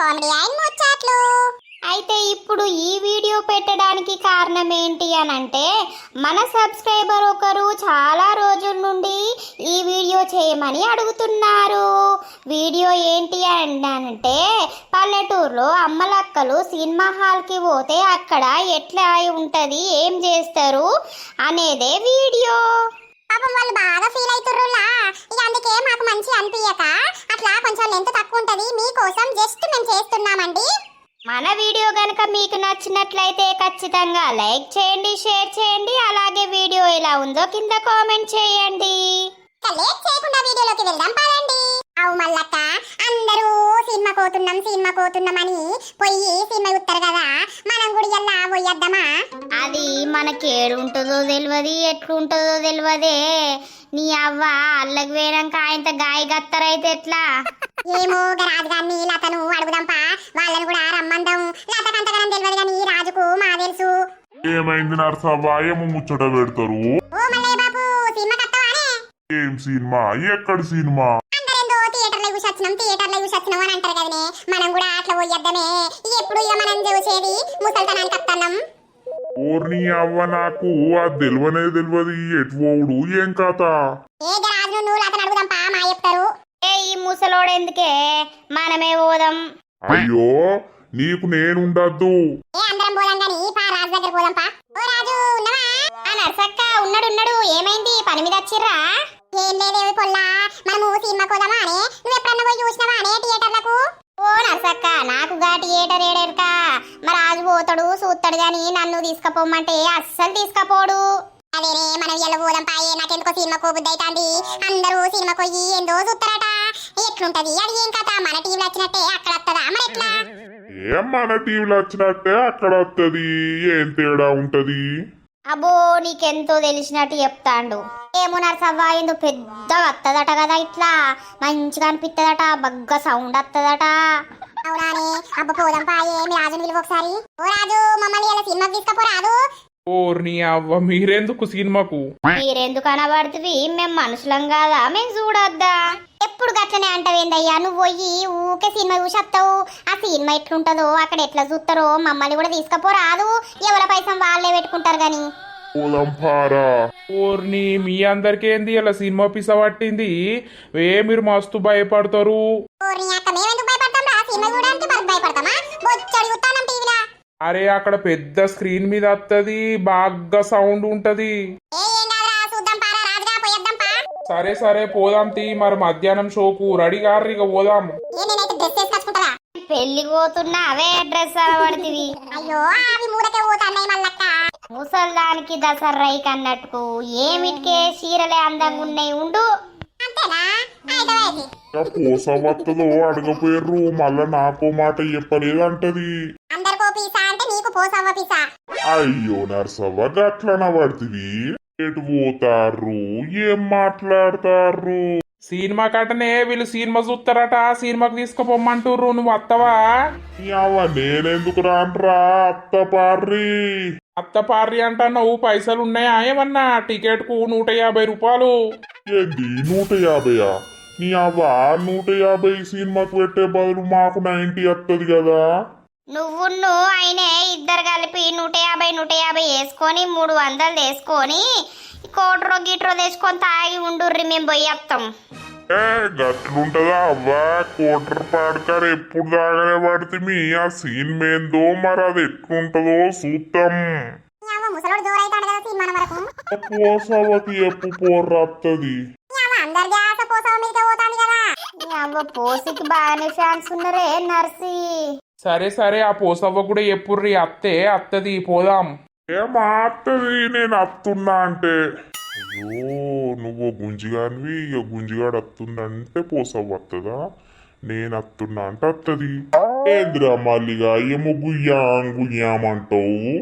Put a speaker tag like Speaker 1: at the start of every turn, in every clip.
Speaker 1: Comedy and ముచ్చట్లు.
Speaker 2: అయితే ఇప్పుడు ఈ వీడియో పెట్టడానికి కారణం ఏంటి అని అంటే మన సబ్స్క్రైబర్ ఒకరు చాలా రోజుల నుండి ఈ వీడియో చేయమని అడుగుతున్నారు. వీడియో ఏంటి అని అంటే పల్లెటూరులో అమ్మలక్కలు సినిమా హాల్కి పోతే అక్కడ ఎట్లా ఉంటుంది ఏం చేస్తారు అనేదే వీడియో.
Speaker 1: పాపం వాళ్ళు బాగా ఫీల్ అవుతుర్రులా. ఇక అందుకే మాకు మంచి అనిపించక అట్లా కొంచెం లెంత్ తక్కువ ఉంటది. మీకోసం జస్ట్ మేము చేస్తున్నామండి.
Speaker 2: మన వీడియో కనుక మీకు నచ్చినట్లయితే ఖచ్చితంగా లైక్ చేయండి షేర్ చేయండి. అలాగే వీడియో ఎలా ఉందో కింద కామెంట్ చేయండి.
Speaker 1: లేట్ చేయకుండా వీడియోలోకి వెళ్దాం పదండి. అవు మల్లక్క అందరూ సినిమా కోతున్నాం సినిమా కోతున్నాం అని పోయి సినిమా ఉత్తరు కదా. మనం కూడా ఎలా పోయొద్దామా
Speaker 2: అది మనకి ఏడుంటుందో తెలియదు ఎట్లుంటుందో తెలియదే నీ అవ్వ అల్లకి వేయడానికి ఆయనతో గాయ గత్తరైతే ఎట్లా?
Speaker 1: ఏమో రాజుగారిని లతను అడుగుదాంపా. వాళ్ళని కూడా రమ్మందాం. లతకు అంతగానం తెలియదు కానీ రాజుకు మా తెలుసు.
Speaker 3: ఏమైంది నర్సవ్వ? ఏమో ముచ్చట పెడతారు?
Speaker 1: ఓ మల్లయ్య బాబు సినిమా కట్టవానే
Speaker 3: ఏం సినిమా? ఎక్కడ సినిమా?
Speaker 1: చూసి వచ్చినాం థియేటర్లో చూసి వచ్చినాం అని అంటారు కదనే. మనం కూడా అట్లా పోయొద్దామే ఎప్పుడు ఇక మనం చూసేది ముసల్తనానికి వస్తున్నాం
Speaker 3: ఓర్ని అవ్వ నాకు అది తెలివనే తెలియదు ఎటు పోవుడు ఏం కథ?
Speaker 1: ఏ గా రాజును నువ్వు లతను అడుగుదాంపా మా చెప్తారు.
Speaker 2: ఏ ఈ ముసలోడు ఎందుకే? మనమే పోదాం.
Speaker 3: అయ్యో నీకు నేనుండద్దు.
Speaker 1: ఏ అందరం పోదాం గాని పా రాజు దగ్గర పోదాంపా ఓ రాజు ఉన్నవా?
Speaker 2: ఆ నర్సక్క ఉన్నాడు ఉన్నాడు. ఏమైంది? పని మీద వచ్చిర్రా?
Speaker 1: ఏం లేదేవి పొల్లా? మనము సినిమా కోదామా అనే నువ్వు ఎప్పుడన్నా పోయి చూసినావా అనే థియేటర్లకు?
Speaker 2: ఓ నర్సక్క నాకు ఘాటి ఏటర్ ఏడేరుక. మరి రాజు పోతాడు చూస్తాడు గాని నన్ను తీసుకపోమంటే అస్సలు తీసుకపోడు.
Speaker 1: అదేనే మనం ఎలా పోదాం పాయే నాకెందుకో సినిమా కోబుద్ది అవుతాంది అందరూ సినిమా పోయి ఏందో చూస్తారట ఎట్లుంటది? అది ఏం కథ? మన టీవీలో వచ్చినట్టే అక్కడ వస్తుందా మరి ఎట్లా?
Speaker 3: ఏం మన టీవీలో వచ్చినట్టే అక్కడ వస్తుంది ఏం తేడా ఉంటది?
Speaker 2: అబో నీకెంతో తెలిసినట్టు చెప్తాండు. ఏమో నర్సవ్వ ఏందో పెద్దగా వత్తదట కదా ఇట్లా. మంచిగా అనిపిస్తుందట బగ్గ సౌండ్ వత్తదట
Speaker 1: అవునానే అబ్బ పోదంపాయే మీ రాజుని పిలువ ఒకసారి. ఓ రాజు మమ్మల్ని ఇలా సినిమాకి తీసుకపోరాదు
Speaker 4: ఓర్ని అవ్వ మీరెందుకు సినిమాకు?
Speaker 2: మీరెందుకు అనబడుతుంది మేము మనుషులం కాదా? మేము చూడొద్దా? ఎప్పుడు గట్లనే అంటావేందయ్యా? నువ్వు పోయి ఊకే సినిమా చూసి వస్తావు ఆ సినిమా ఎట్లుంటుందో అక్కడ ఎట్లా చూస్తారో మమ్మల్ని కూడా తీసుకపోరాదు. ఎవరి పైసం వాళ్ళే పెట్టుకుంటారు గాని.
Speaker 4: ఓర్ని మీ అందరికేంది ఇలా సినిమా పిస పట్టింది? ఏ మీరు మస్తు భయపడతారు.
Speaker 1: ఓరి అక్క మేమెందుకు భయపడతాం రా? సినిమా చూడడానికి భయపడతామా? బొచ్చడి
Speaker 4: అరే అక్కడ పెద్ద స్క్రీన్ మీద వస్తుంది బాగా సౌండ్ ఉంటది. సరే సరే పోదాం తీ మరి మధ్యాహ్నం షోకు. రెడీ గారు ఇక పోదాం.
Speaker 2: పెళ్ళికి పోతున్నా అవే డ్రెస్ అనబడుతుంది
Speaker 1: అయ్యో అవి మూడకే పోతాన్నాయి మల్లక్క.
Speaker 2: ముసల్దానికి దసర్రైకి అన్నట్టుకు ఏమిటికే చీరలే అందంగా ఉన్నాయి ఉండు.
Speaker 1: అంతేనా?
Speaker 3: వత్తదో అడగపోయారు మళ్ళా నాకో మాట చెప్పలేదు అంటది
Speaker 1: పోసవ్వ పీసా?
Speaker 3: అయ్యో నర్సవ్వ గట్లన పడుతుంది ఎటు పోతారు ఏం మాట్లాడతారు
Speaker 4: సినిమా కట్టనే వీళ్ళు సినిమా చూస్తారట సినిమాకి తీసుకుపోమ్మంటుర్రు నువ్వు వత్తవా
Speaker 3: యావ నేనెందుకు రాన్రా? అత్త పార్రి.
Speaker 4: అత్త పార్రి అంటున్నావు పైసలు ఉన్నాయా? ఏమన్నా టికెట్కు నూట యాభై రూపాయలు?
Speaker 3: ఏంది నూట యాభైయా? నీ అవ్వ నూట యాభై సినిమాకు పెట్టే బదులు మాకు నైంటీ వస్తుంది కదా?
Speaker 2: నువ్వున్ను ఆయనే ఇద్దరు కలిపి నూట యాభై నూట యాభై వేసుకొని మూడు వందలు వేసుకొని కోట్రో గిట్రో తెచ్చుకొని తాగి ఉండుర్రి మేము పోయేస్తాం
Speaker 3: ఏ గట్లుంటదా అవ్వా? కోటర్ పాడకారు ఎప్పుడు దాగానే పడితే ఆ సీన్ మేందో మరి అది ఎట్లుంటదో చూద్దాం. పోసవకి ఎప్పు పోర్రత్తది
Speaker 2: పోసికి బాగానే ఫ్యాన్స్ ఉన్నారే నర్సి.
Speaker 4: సరే సరే ఆ పోసవ్వ కూడా ఎప్పుర్రి అత్తే అత్తది పోదాం.
Speaker 3: ఏం అత్తది? నేను అత్తున్నా అంటే. అయ్యో నువ్వు గుంజిగానివి ఇక గుంజిగాడు అత్తుందంటే పోసవ వస్తుందా నేను అత్తున్నా అంటే అత్తది. ఏంద్రా మళ్ళీగా ఏమో గుయ్యాం గుయ్యాం అంటావు?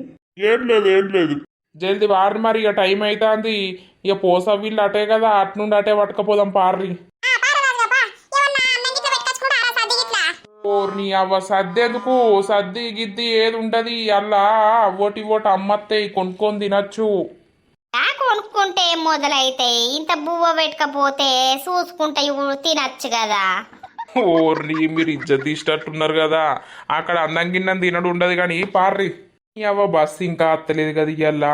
Speaker 3: ఏం లేదు ఏం లేదు.
Speaker 4: జల్ది వారి మరి ఇక టైం అవుతుంది ఇక పోసవ్వ వీళ్ళు అటే కదా అట్నుండి అటే పట్టుకపోదాం పార్రి. ఓర్ని అవ్వ సద్దెందుకు సద్ది గిద్ది ఏది ఉంటది? అల్లా ఓటి ఓటి అమ్మత్తే కొనుక్కొని తినచ్చు.
Speaker 2: కొనుక్కుంటే ఏం మొదలైతాయి ఇంత బువ్వ పెట్టకపోతే చూసుకుంటే ఇవి తినచ్చు కదా.
Speaker 4: ఓర్రి మీరు ఇజ్జత్ తీసేటట్టున్నారు కదా. అక్కడ అన్నం గిన్నం తినడు ఉండదు కానీ పార్రి. అవ్వ బస్సు ఇంకా అత్తలేదు కదా ఇయ్యాల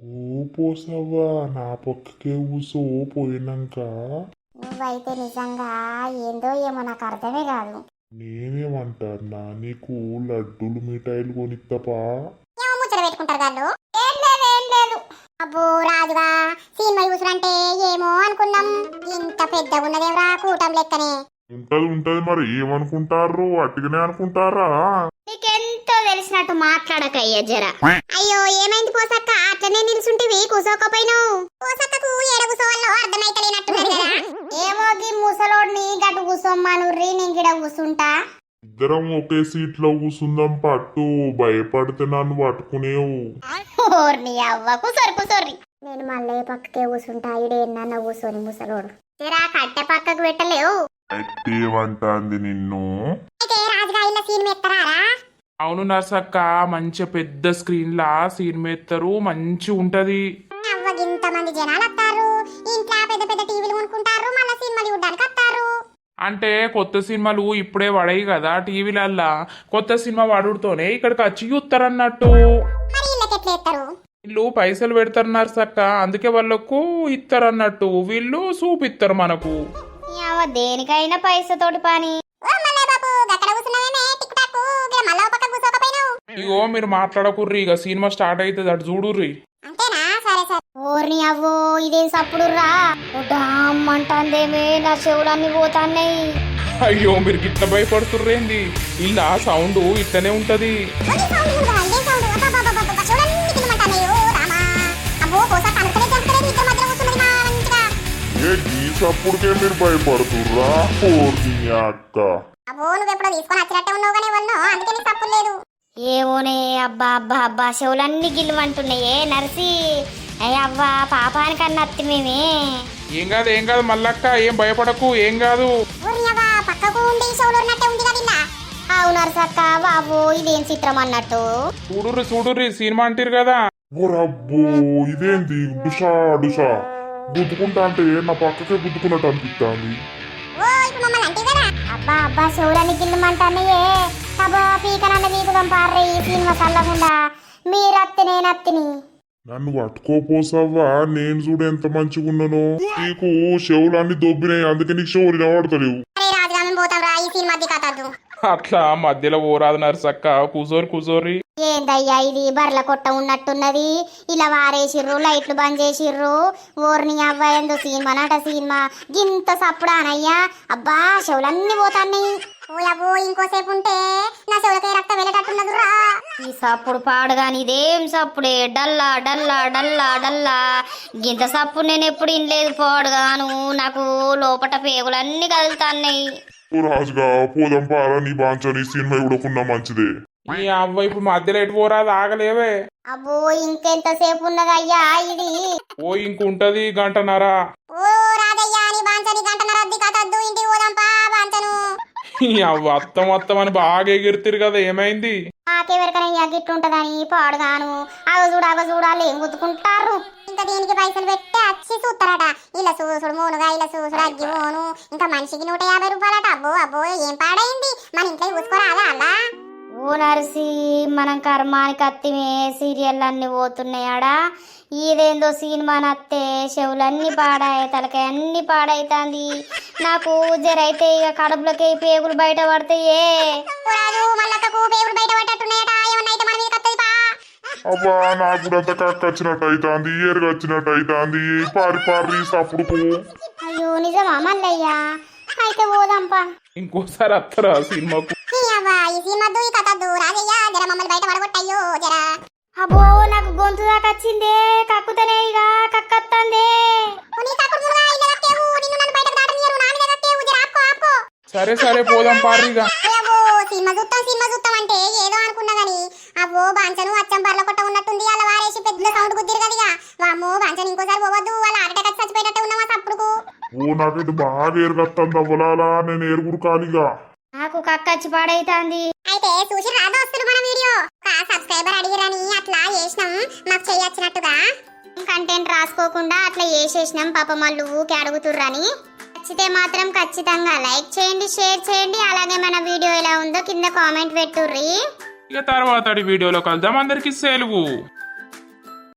Speaker 1: ఓ
Speaker 3: పోసవ్వా నా పక్కకే కూసో పోయినాక.
Speaker 1: నువ్వైతే నిజంగా ఏందో ఏమో నాకు అర్థమే కాదు.
Speaker 3: నేనేమంటానా నీకు లడ్డూలు మిఠాయిలు కొనిత్తపా
Speaker 1: ఏమో ముచ్చట పెట్టుకుంటారు వాళ్ళు ఏం లేదు ఏం లేదు. అబ్బో రాజుగా సినిమా ఏమో అనుకున్నాం. ఇంత పెద్దగా ఉన్నదేవరా కూటం లెక్కనే.
Speaker 3: ఉంటది ఉంటది మరి. ఏమనుకుంటారు అట్టుగానే అనుకుంటారా?
Speaker 2: నీకెంతో తెలిసినట్టు మాట్లాడకయ్యా జర.
Speaker 1: అయ్యో ఏమైంది పోసక్క? అట్లనే నిల్చుంటివి కూసోకపోయినావు. పోసక్కకు ఏడ కూసోవాలో
Speaker 2: నేను గిడ కూసుంటా?
Speaker 3: ఇద్దరం ఒకే సీట్లో కూసుందాం పట్టు. భయపడితే నన్ను పట్టుకునేవు
Speaker 2: ఓర్ని అవ్వ కుసరి కుసరి.
Speaker 1: నేను మళ్ళీ పక్కకే కూసుంటా ఇడేనన్న కూసోని ముసలోడు. తెరా కట్టె పక్కకు పెట్టలేవు.
Speaker 3: నిన్ను?
Speaker 1: అయితే రాజుగా ఇలా సీన్ ఎత్తరారా
Speaker 4: అవును నర్సక్క మంచి పెద్ద స్క్రీన్ లా సీన్ మెత్తరు మంచి ఉంటది.
Speaker 1: అవ్వగింత మంది జనాలు వస్తారు ఇంట్లో పెద్ద పెద్ద టీవీలు కొనుక్కుంటారు
Speaker 4: అంటే కొత్త సినిమాలు ఇప్పుడే పడాయి కదా టీవీలల్లా. కొత్త సినిమా వాడుతోనే ఇక్కడికి వచ్చి చూస్తారన్నట్టు వీళ్ళు పైసలు పెడతారు నర్సక్క అందుకే వాళ్ళకు ఇస్తారన్నట్టు వీళ్ళు చూపిస్తారు మనకు.
Speaker 2: దేనికైనా పైసతోటి పని.
Speaker 4: ఇగో మీరు మాట్లాడకుర్రి ఇక సినిమా స్టార్ట్ అవుతుంది అటు చూడుర్రి.
Speaker 1: అంతేనా?
Speaker 2: ఓర్ని అవ్వో ఇదేం సప్పుడు రా అంటాందేమే నా చెవులన్నీ పోతాన్నాయి.
Speaker 4: అయ్యో మీరు గిట్ల భయపడుతుర్రేంది? ఇలా సౌండ్ ఇట్లనే ఉంటది.
Speaker 3: గీసప్పుడికే మీరు భయపడుతుర్రా? అక్క.
Speaker 2: ఏమోనే అబ్బా అబ్బా అబ్బా చెవులన్నీ గిల్లుమంటున్నాయే నర్సి. ఏ అవ్వా పాపానికన్నా అత్తి మేమే.
Speaker 4: ఏం కాదు ఏం కాదు మల్లక్క ఏం భయపడకు ఏం కాదు.
Speaker 1: పక్కకు ఉండి ఉన్నట్టే ఉంది కదా ఇలా
Speaker 2: అవు నర్సక్క బాబు ఇదేం చిత్రం అన్నట్టు.
Speaker 4: చూడుర్రి చూడుర్రి సినిమా అంటారు కదా.
Speaker 3: ఓరబ్బో ఇదేంది? డుషా డుషా. గుద్దుకుంటా అంటే నా పక్కకే గుద్దుకున్నట్టు అనిపిస్తుంది
Speaker 2: అబ్బా అబ్బా చెవులన్నీ గిల్లుమంటున్నాయే అబ్బా పీకనన్న పీకుదాం పార్రే ఈ సినిమా చల్లకుండా మీరత్తి నేనత్తిని
Speaker 3: నన్ను పట్టుకోపోసావా నేను చూడు ఎంత మంచిగా ఉన్నానో నీకు చెవులన్నీ దొబ్బినాయి. అందుకే నీకు చెవులు వినబడతలేవు.
Speaker 1: కథదు
Speaker 4: అట్లా మధ్యలో ఓరాదు నర్సక్క. కూసోరి కూసోరి
Speaker 2: ఏందయ్యా ఇది? బర్ల కొట్ట ఉన్నట్టున్నది. ఇలా వారేసిర్రు లైట్లు బంద్ చేసిర్రు. ఓర్ని అవ్వ ఎందు సినిమా నట సినిమా. గింత సప్పుడానయ్యా. అబ్బా చెవులన్నీ పోతాన్నాయి.
Speaker 1: ఓ అబ్బో ఇంకోసేపు ఉంటే నా చెవులకే రక్తం వెళ్ళేటట్టున్నది రా
Speaker 2: ఈ సప్పుడు పాడుగాని ఇదేం సప్పుడే? డల్లా డల్లా డల్లా డల్లా. గింత సప్పుడు నేను ఎప్పుడు ఇనలేదు పాడుగాను. నాకు లోపట పేగులన్నీ కదులుతాన్నాయి.
Speaker 3: ఓ రాజుగా పోదాం పారా నీ బాంచని సినిమా ఇవ్వకుండా మంచిదే.
Speaker 4: ఈ అవ్వ ఇప్పుడు మధ్యలో ఎటు పోరాదు ఆగలేవే.
Speaker 2: అబ్బో ఇంకెంతసేపు ఉన్నదయ్యా ఇది?
Speaker 4: ఓ ఇంకుంటది గంటన్నరా.
Speaker 1: ఓ
Speaker 4: అవ్వ అత్తం అత్తం అని బాగా ఎగిరితిరు కదా ఏమైంది?
Speaker 2: నాకెవరికనయ్యా గిట్టుంటదని పాడుగాను. అవ చూడు అగ చూడాలి ఏం గుద్దుకుంటారు
Speaker 1: ఇంకా దీనికి పైసలు పెట్టి వచ్చి చూస్తారట ఇలా చూసుడు మూనుగా ఇలా చూసుడు అగ్గి మోను. ఇంకా మనిషికి నూట యాభై రూపాయలట. అబ్బో అబ్బో ఏం పాడైంది? మన ఇంట్లో చూసుకోరాదా అలా?
Speaker 2: ఓ నర్సి మనం కర్మానికి అత్తిమే సీరియల్ అన్ని పోతున్నాయాడా. ఇదేందో సినిమా నత్తే చెవులన్నీ పాడాయి తలకాయ అన్ని పాడైతాంది. నాకు జరైతే ఇక కడుపులకి పేగులు బయట పడతాయే.
Speaker 1: ఓ రాజు మల్లక్కకు పేగులు బయట పడ్డట్టున్నాయట. ఏమన్నా అయితే మన మీద కత్తది పా.
Speaker 3: అబ్బా నాకు కూడా అంత కక్క వచ్చినట్టు అవుతుంది ఏరుగా వచ్చినట్టు అవుతుంది పారి పారి సప్పుడుకు
Speaker 2: అయ్యో నిజమా మల్లయ్యా? అయితే పోదాంపా.
Speaker 4: ఇంకోసారి అత్తరా సినిమాకు.
Speaker 1: ఈ అవ్వ ఈ సినిమా ఈ కథద్దు రాజయ్య జర మమ్మల్ని బయట పడగొట్టయ్యో జర.
Speaker 2: అబ్బో నాకు గొంతు దాకా వచ్చిందే కక్కుతనే ఇక కక్కత్తందే.
Speaker 4: సరే సరే పోదాం పారిగా
Speaker 1: సినిమా చూస్తాం సినిమా చూస్తాం అంటే ఏదో అనుకున్నా గాని అవ్వో బాంచను అచ్చం బర్ల కొట్ట ఉన్నట్టుంది అలా వారేసి పెద్ద సౌండ్ గుద్దిరు కదా వామ్మో బాంచను ఇంకోసారి పోవద్దు వాళ్ళ హార్ట్ అటాక్ చచ్చిపోయేటట్టు ఉన్నావా సప్పుడుకు?
Speaker 3: ఓ నాకైతే బాగా ఏరుగత్తంది అవ్వలాలా నేను ఏరుగురు కాలిగా
Speaker 2: నాకు కక్కచ్చి పాడైతాంది.
Speaker 1: అయితే చూసి రాదు వస్తుడు మన వీడియో? ఒక సబ్స్క్రైబర్ అడిగిరని అట్లా చేసినాం మాకు చేయొచ్చినట్టుగా
Speaker 2: కంటెంట్ రాసుకోకుండా అట్లా వేసేసినాం పాప మళ్ళు ఊకే అడుగుతుర్రని. నచ్చితే మాత్రం ఖచ్చితంగా లైక్ చేయండి షేర్ చేయండి అలాగే మన వీడియో ఎలా ఉందో కింద కామెంట్ పెట్టుర్రి.
Speaker 4: ఇక తర్వాత వీడియోలో కలుద్దాం అందరికీ సెలవు.